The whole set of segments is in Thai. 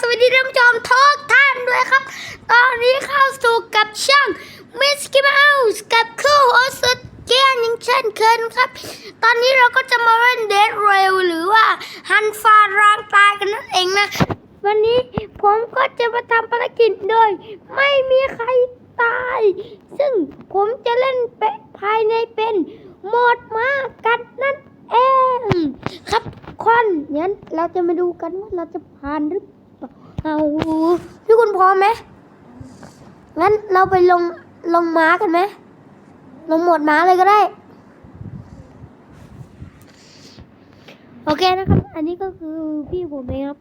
สวัสดีท่านผู้ชมทุกท่านด้วยครับ ตอนนี้เข้าสู่กับช่างมิสกี้เมาส์กับคู่โฮสต์แก้งยังเช่นเคยครับ ตอนนี้เราก็จะมาเล่นเด d เร็วหรือว่าฮันฟาร่างตายกันนั่นเองนะ วันนี้ผมก็จะมาทำภารกิจโดย ไม่มีใครตาย ซึ่งผมจะเล่นเปภายในเป็นโหมดมากันนั่นเองครับควันงั้นเราจะมาดูกันว่าเราจะผ่านหรือเเอาพี่คุณพร้อมไหมงั้นเราไปลงลงม้ากันไหมลงหมดม้าเลยก็ได้ โอเคนะครับ อันนี้ก็คือพี่ผมเองครับ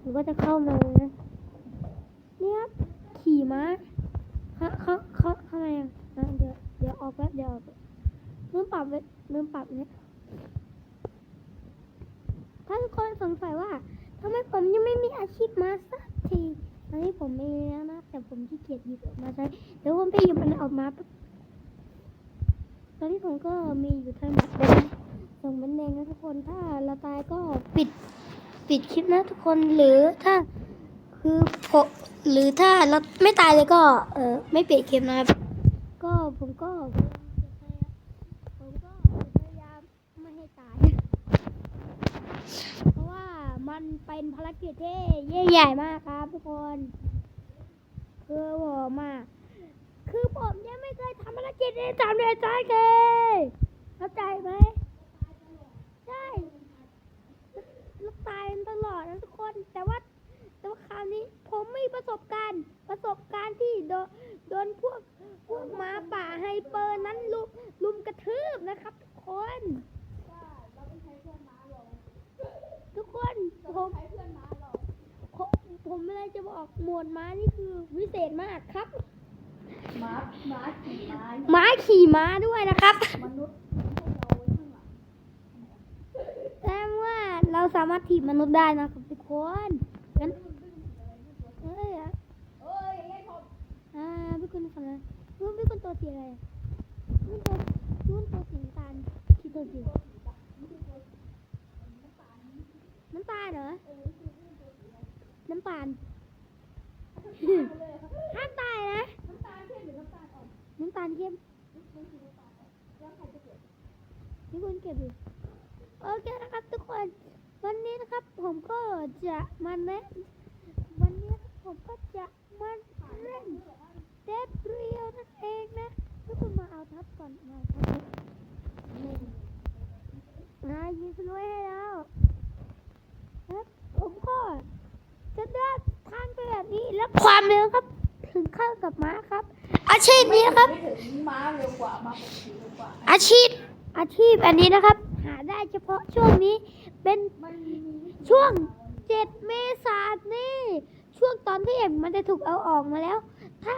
ผมก็จะเข้ามาเลยนะเนี่ยครับขี่ม้าเขาเขาเขาทำไมอะเดี๋ยวเดี๋ยวออกแป๊บเดี๋ยวออกลืมปรับไว้ลืมปรับเนี่ยถ้าทุกคนสงสัยว่า ทำไมผมยังไม่มีอาชีพมาสักทีตอนนี้ผมมีแล้วนะ แต่ผมขี้เกียจหยิบออกมาใช้เดี๋ยวผมไปหยิบมันออกมาแป๊บตอนนี้ผมก็มีอยู่ทั้งหมดเลยนส่งมันเองนะทุกคนถ้าเราตายก็ปิดปิดคลิปนะทุกคนหรือถ้าคือผมหรือถ้าเราไม่ตายเลยก็ เออไม่ปิดคลิปนะครับ ก็ผมก็ผมก็พยายามไม่ให้ตาย มันเป็นภารกิจที่ยิ่งใหญ่มากครับ ทุกคน คือผมอะคือผมยังไม่เคยทำภารกิจนี้ทำในใจเลย เข้าใจไหมใช่เราตายตลอดนะทุกคน แต่ว่าแต่ว่าคราวนี้ผมมีประสบการณ์ ประสบการณ์ที่โดนโดนพวกพวกหมาป่าไฮเปอร์นั้นลุมลุมกระทืบนะครับทุกคน ทุกคนผมผมผมเลยจะบอก หมวดม้านี่คือวิเศษมากครับ ม้าม้าขี่ม้าม้าขี่ม้าด้วยนะครับมนุษย์ให้เราไว้ข้างหลังแปลว่าเราสามารถถีบมนุษย์ได้นะครับทุกคนงั้นเอ้ยอะเอ้ยไอ้ผมอ่าพี่คุณฟังนะรู้พี่คุณตัวสีอะไรอะพี่ตัวพี่คุณตัวสีน้ำตาลพี่ตัวสีน้ำตาลเหรอน้ำตาลห้ามตาย นะน้ำตาลเข้มหรือน้ำตาลอ่อนน้ำตาลเข้มมันคือน้ำตาลอ่อนแล้วใครจะเก็บพี่คุณเก็บอยู่โอเคนะครับทุกคน วันนี้นะครับผมก็จะมาแนะวันนี้ผมก็จะมาเล่นเดดเรียวนั่นเองนะทุกคนมาเอาทับก่อนมาเอาทับอ่ายิงสนุยให้แล้วครับผมก็จะเดินทางไปแบบนี้แล้วความเร็วครับ ถึงเข้า กับม้าครับ อาชีพนี้นะครับ ไม่ถึงม้าเร็วกว่าม้าปกติเร็วกว่า อาชีพ อาชีพอันนี้นะครับ หาได้เฉพาะช่วงนี้เป็นมันมีช่วงเจ็ดเมษายนนี่ช่วงตอนที่เองมันจะถูกเอาออกมาแล้ว ถ้า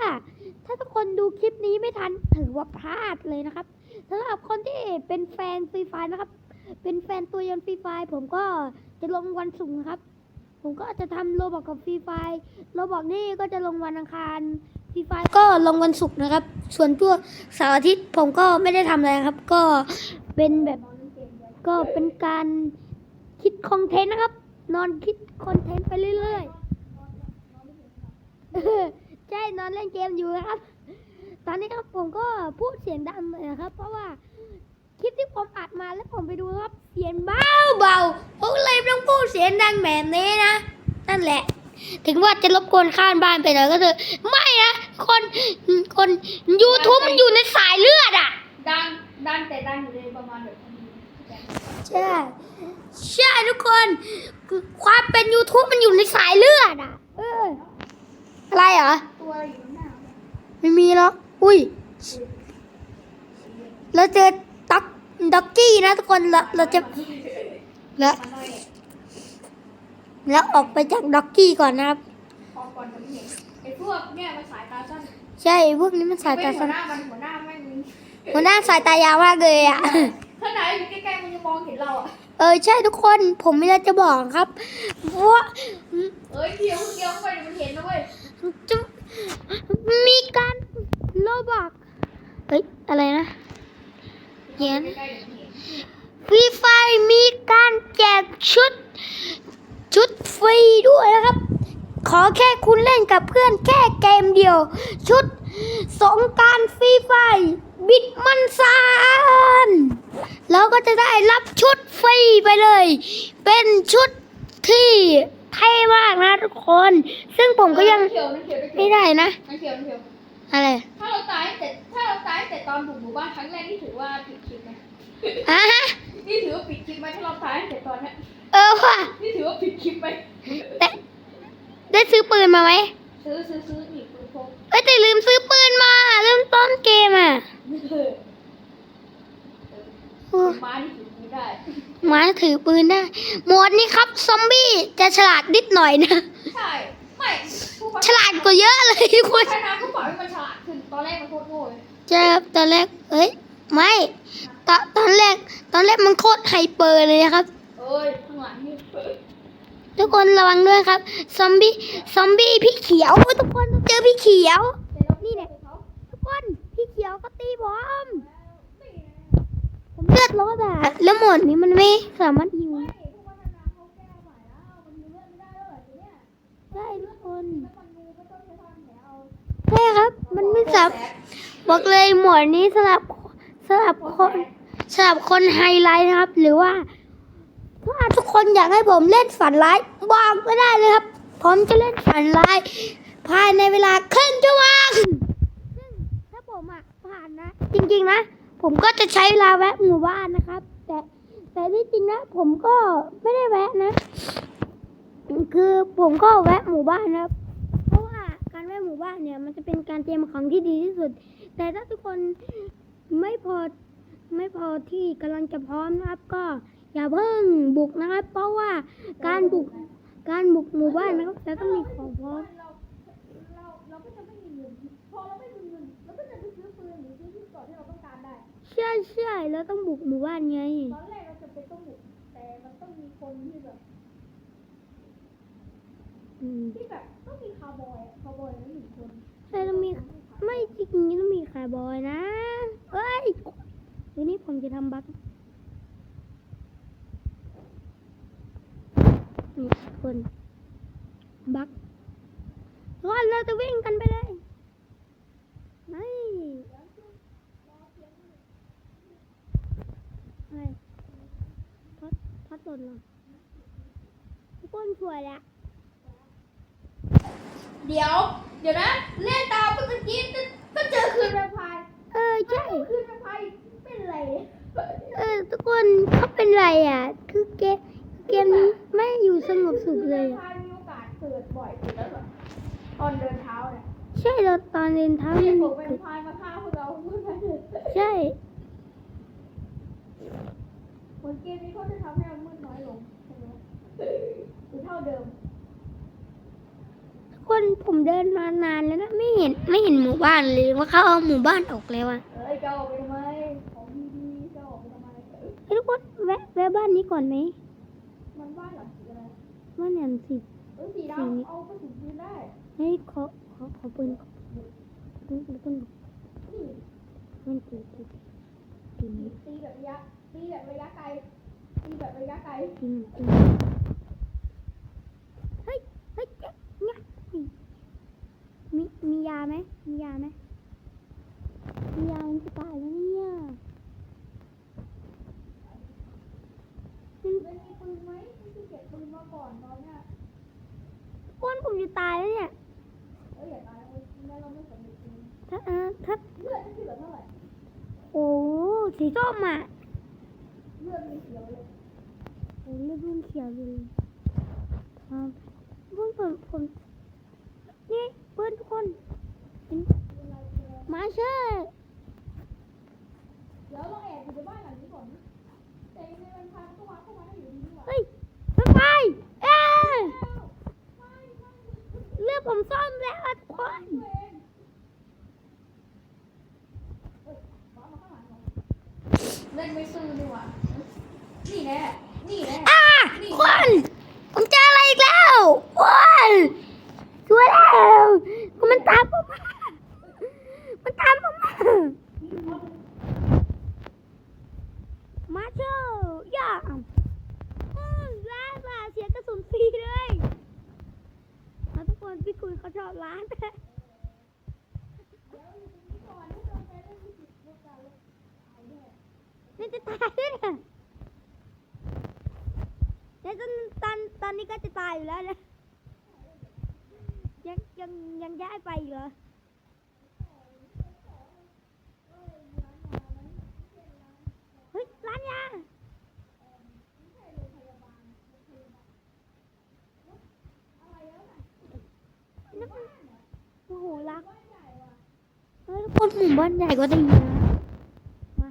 ถ้าทุกคนดูคลิปนี้ไม่ทันถือว่าพลาดเลยนะครับสำหรับคนที่เป็นแฟนฟรีไฟนะครับ เป็นแฟนตัวยนต์ฟรีไฟผมก็จะลงวันศุกร์นะครับ ผมก็จะทำโรบอกกับฟรีไฟโรบอกนี่ก็จะลงวันอังคาร ฟรีไฟก็ลงวันศุกร์นะครับ ส่วนตัวเสาร์อาทิตย์ผมก็ไม่ได้ทำอะไรครับ ก็เป็นแบบก็เป็นการคิดคอนเทนต์นะครับ นอนคิดคอนเทนต์ไปเรื่อยๆเออใช่นอนเล่นเกมอยู่นะครับ ตอนนี้ครับผมก็พูดเสียงดังเลยนะครับ เพราะว่าคลิปที่ผมอัดมาแล้วผมไปดูครับเสียงเบาเบาๆผมเลยต้องพูดเสียงดังแบบนี้นะ นั่นแหละ ถึงว่าจะรบกวนข้างบ้านไปหน่อยก็เถอะไม่นะ คนคน YouTube มันอยู่ในสายเลือดอะ ดังดังแต่ดังอยู่ในประมาณแบบนี้ใช่ใช่ทุกคน ความเป็น YouTube มันอยู่ในสายเลือดอะเอออะไรเหรอตัวอยู่ข้างหน้าไม่มีหรอกอุ้ยเราเจอด็อกด็อกกี้นะทุกคนเราเราจะแล้วมันน้อยแล้วออกไปจากด็อกกี้ก่อนนะครับออกก่อนจะ ไม่เห็นไอ้พวกเนี่ยมันสายตาสั้นใช่พวกนี้มันสายเป็ตานหัสั้วนหน้ามันหัวหน้าแม่งหัวหน้าสายตายาวมากเลยอะถ้าไหนอยู่ใกล้ๆมันจะมองเห็นเราอะเออใช่ทุกคนผมมีอะไรจะบอกครับว่าเอ้ยเดียวเดียวเข้าไปเดี๋ยวมันเห็นนะเว้ย จะมีการโลบอกเฮ้ย อะไรนะเขียน ใกล้ๆเดี๋ยวมันเห็น ฟรีไฟมีการ แจกชุดชุดฟรีด้วยนะครับขอแค่คุณเล่นกับเพื่อนแค่เกมเดียว ชุดสงกรารฟรีไฟบิดมันซานแล้วก็จะได้รับชุดฟรีไปเลย เป็นชุดที่เท่มากนะทุกคน ซึ่งผมก็ยังน้ำเขียวน้ำเขียวน้ำเขียวไม่ได้นะน้ำเขียวน้ำเขียวอะไร ถ้าเราตายแต่ถ้าเราตายแต่ตอนบุกหมู่บ้านครั้งแรกนี่ถือว่าผิดคลิปไหมอะฮะนี่ถือว่าผิดคลิปไหมถ้าเราตายแต่ตอนเนี้ยเออว่ะนี่ถือว่าผิดคลิปไหมแต่ ได้ซื้อปืนมาไหมซื้อซื้อซื้ออีกปืนพกเอ้ยแต่ลืมซื้อปืนมาเริ่มต้นเกมอะเออโอ้ม้านี่ถือไม่ได้หมาถือปืนได้โหมดนี้ครับซอมบี้จะฉลาดนิดหน่อยนะ ใช่ ไม่ผู้พัฒฉลาดกว่าเยอะเลยคุพัณฒนาเขาปล่อยให้มันฉลาดขึ้นตอนแรกมันโคตรโง่เลยเจอตอนแรกเอ้ยไม่ตอนตอนแรกตอนแรกมันโคตรไฮเปอร์เลยนะครับเอ้ยข้างหลังนี่ ทุกคนระวังด้วยครับ ซอมบี้ ซอมบี้พี่เขียว ทุกคนต้องเจอพี่เขียว นี่แหละทุกคน พี่เขียวก็ตีผมผมเลือดรถอะแล้วหมดนี้มันไม่สามารถยิงได้ทุกคนใช่ครับ มันไม่สับ บอกเลยหมวดนี้สำหรับสำหรับคนสำหรับคนไฮไลท์นะครับ หรือว่าถ้าทุก คนอยากให้ผมเล่นฝันร้ายบอกก็ได้เลยครับ ผมจะเล่นฝันร้าย ภายในเวลาครึ่งชั่วโมงซึ่งถ้าผมอะผ่านนะ จริงๆนะ ผมก็จะใช้เวลาแวะหมู่บ้านนะครับ แต่แต่ที่จริงนะผมก็ไม่ได้แวะนะ คือผมก็แวะหมู่บ้านนะครับ เพราะว่าการแวะหมู่บ้านเนี่ย มันจะเป็นการเตรียมของที่ดีที่สุด แต่ถ้าทุกคนไม่พอไม่พอที่กำลังจะพร้อมนะครับก็ อย่าเพิ่งบุกนะครับ เพราะว่าการบุกการบุกหมู่บ้านนะครับจะต้องมีของพร้อมเราเราเราก็จะไม่มีเงินพอเราไม่มีเงินเราก็จะไปซื้อปืนหรือซื้อที่ก่อนที่เราต้องการได้ใช่ใช่แล้วต้องบุกหมู่บ้านไงตอนแรกเราจะเป็นต้องบุกแต่มันต้องมีคนที่แบบอืมที่แบบต้องมีคาร์บอยอะคาร์บอยแล้วหนึ่งคนใช่ต้องมีไม่จริงๆต้องมีคาร์บอยนะเอ้ยทีนี้ผมจะทำบัคนี่ทุก คนบัคทุกคนเราจะวิ่งกันไปเลยไม่ไม่พัดพัดหล่นเหรอทุกคนสวยแล้วเดี๋ยว เดี๋ยวนะ เล่นตามเมื่อกี้ก็ก็เจอคืนแวมไพร์เออใช่คืนแวมไพร์เป็นไร เออทุกคนเขาเป็นไรอะ คือเกม เกมนี้ไม่อยู่สงบสุขเลยแวมอะไพร์มีโอกาสเกิดบ่อยสุดแล้วเหรอตอนเดินเท้าเนี่ยใช่เราตอนเรียนเท้าไม่มันถูกแวมไพร์มาฆ่าพวกเราเมื่อไหร่ใช่เหมือนเกมนี้เขาจะทำให้เรามืดน้อยลงใช่ไหมหรือเท่าเดิมทุกคนผมเดินมานานแล้วนะไม่เห็นไม่เห็นหมู่บ้านเลยว่าเขาเอาหมู่บ้านออกแล้วอะเอ้ยจะออกไปทำไมของดีๆจะออกไปทำไม เอ้ยเฮ้ยทุกคนแวะแวะบ้านนี้ก่อนไหม มันบ้านหลังสีอะไรบ้านแหนมสิเอ้ยสีดำเอากระสุนปืนได้เฮ้ยขอขอขอปืนก่อนปืนปืนปืนนี่มันตีตีตีมันตีแบบระยะตีแบบระยะไกลตีแบบระยะไกลตีมันตีเฮ้ยเฮ้ยเจ๊เนี่ยมีมียาไหมมียาไหมมียามันจะตายแล้วเนี่ย มันมีปืนไหมมันคือเก็บปืนมาก่อนตอนเนี้ยก้นผมจะตายแล้วเนี่ย เอ้ยอย่าตายนะเว้ยงั้นเราไม่สำเร็จปืนถ้าเออถ้าเลือดที่เหลือเท่าไหร่โอ้สีส้มอะเลือดมีเขียวเลยโอ้เลือดรุ่นเขียวเลยครับเพื่อนผมผมนี่เพื่อนทุกคนเห็นมาเชอร์ เดี๋ยวเราแอบอยู่ในบ้านหลังนี้ก่อนนะแต่ยังไงมันพามันก็วางเข้ามาได้อยู่ดีนี่หว่า เฮ้ยมันไปเอ้ยเลือด ผมซ่อมแล้วทุกคนเล่นไม่ซื้อดีกว่านี่แน่นี่แน่อะคนผมเจออะไรอีกแล้วคนช่วยแล้วมันตามผมมามันตามผมมา คนที่คุยเขาชอบร้านนี่จะตายเนี่ยแล้ตอนตอนตอนนี้ก็จะตายอยู่แล้วนะยังยังยังย้ายไปอีกเหรอเฮ้ยร้านยา คนหมู่บ้านใหญ่กว่าดีนะมา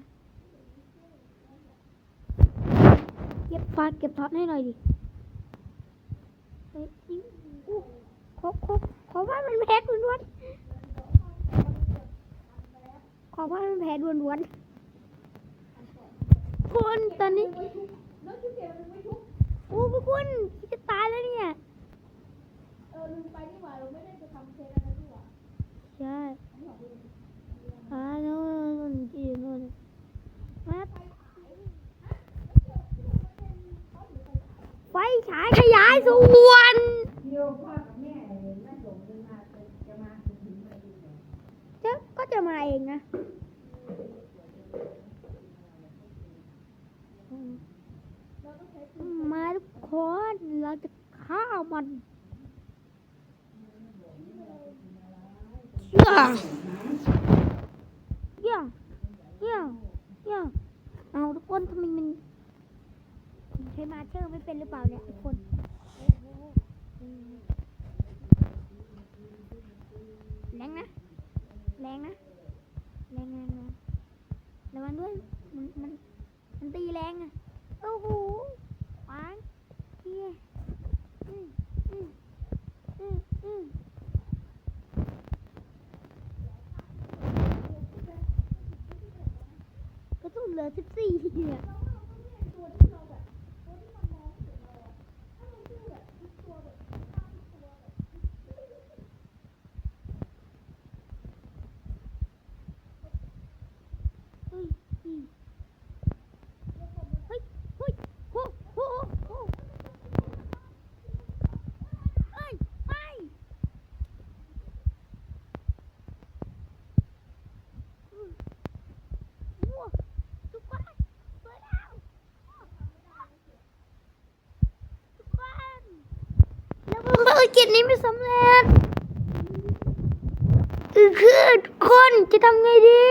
เก็บฟาดเก็บท็อตให้หน่อยดิเฮ้ยนี่อู้ขอขอขอว่ามันแพ้ดวนๆขอว่ามันแพ้ดวนๆคุณตอนนี้แล้วที่เก็บมันไม่ทุกโอ้พวกคุณจะตายแล้วเนี่ย เออลืมไปนี่หว่าเราไม่ได้ไปทำเค้กอะไรนี่หว่า ใช่อ่าโน่นโน่นจีนโน่นมาไฟฉายขยายส่วน เดี๋ยวพ่อกับแม่แม่ส่งขึ้นมาจะมาถึงมาดูเลย จะก็จะมาเองนะมาทุกคนเรา จะฆ่ามันเย่าเย่าเย่าเย่าเอาทุกคนทำไมมันใช้มาเชอร์ไม่เป็นหรือเปล่าเนี่ยทุกคนแรงนะ แรงนะ แรงแรงแรงระวังด้วย มัน มัน มันตีแรงอะ โอ้โหขวางเฮียอืมอืมอืมอืมกระสุนเหลือ สิบสี่เนี่ยเฮ้ยอืมเฮ้ยเฮ้ยโอ้โหโอ้โหเอ้ยไปอืมวัวทุกคนเปิดแล้วทุกคนแล้วมันภารกิจ นี้ไม่สำเร็จคือคือทุกคนจะทำไงดี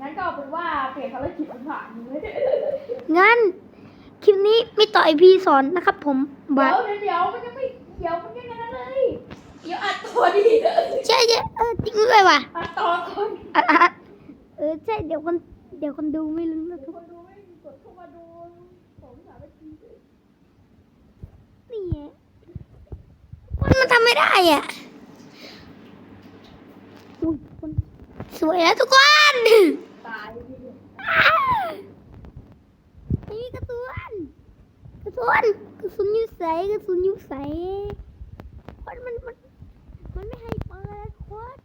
งั้นก็เอาเป็นว่าเปลี่ยนภารกิจเป็นผ่านเลยงั้น คลิปนี้มีต่อ EP สอนนะครับผมเดี๋บายยวเดี๋ยวมันยังไม่เดี๋ยวมันยังไงนั้นเลย เดี๋ยวอัดตัวดีเลยใช่ใช่เออจริงด้วยว่ะอัดต่อก่อนอะอะเออใช่เดี๋ยวคนเดี๋ยวคนดูไม่รู้นะทุกคนดูไม่กดเข้ามาดูสองสามนาทีนี่ไงคนมันทำ ไม่ได้อะอุ้ยคนสวยแล้วทุกคนตายดินี่กระสุนกระสุนกระสุนยู่ใสกระสุนยู่ใสคนมันมันมันไม่ให้เปิดคน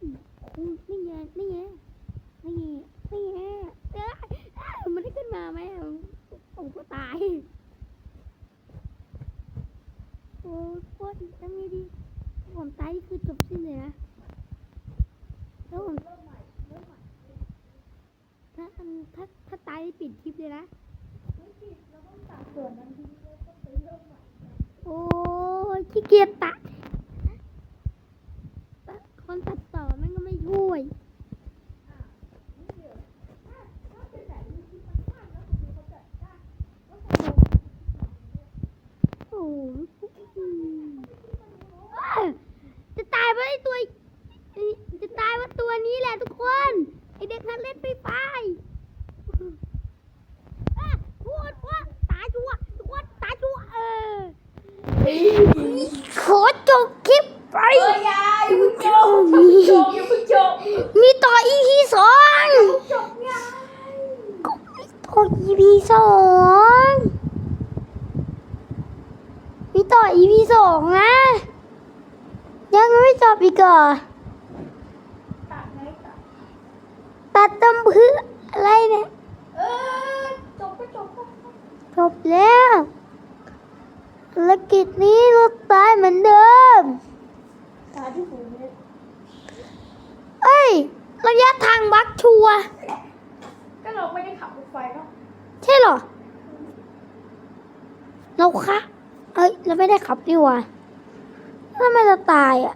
อืมนี่ไงนี่ไงนี่ไงนี่ไงเอ้ยเอ้มันได้ขึ้นมาไหมผมก็ตายโอ้โคตรทำไงดี ผมตายนี่คือจบสิ้นเลยนะถ้าผมถ้าถ้าถ้าตายนี่ปิดคลิปเลยนะโอ้ขี้เกียจตัดคนตัดต่อแม่งก็ไม่ช่วย โอ้ยเอ้ยจะตายเพราะไอ้ตัวไอ้จะตายเพราะตัวนี้แหละทุกคน ไอเด็กนักเล่นฟรีไฟร์อะพูดว่าตายชัวร์ทุกคนตายชัวร์เออ ขอจบคลิปไป เอ้ยยายอย่าเพิ่งจบอย่าเพิ่งจบ มีต่อ EP สอง จบยาย ต่อ EP สองมีต่อ EP สองนะ ยังไม่จบอีกเหรอ ตัดไหมตัด ตัดตำเพื่ออะไรเนี่ยเออจบก็จบก็จบแล้วภารกิจนี้เราตายเหมือนเดิมตายที่ศูนย์เมตรเอ้ยระยะทางบักชัวร์ก็เราไม่ได้ขับรถไฟเนาะใช่เหรอ เราคะเอ้ย เราเราไม่ได้ขับดีกว่าทำไมเราตายอะ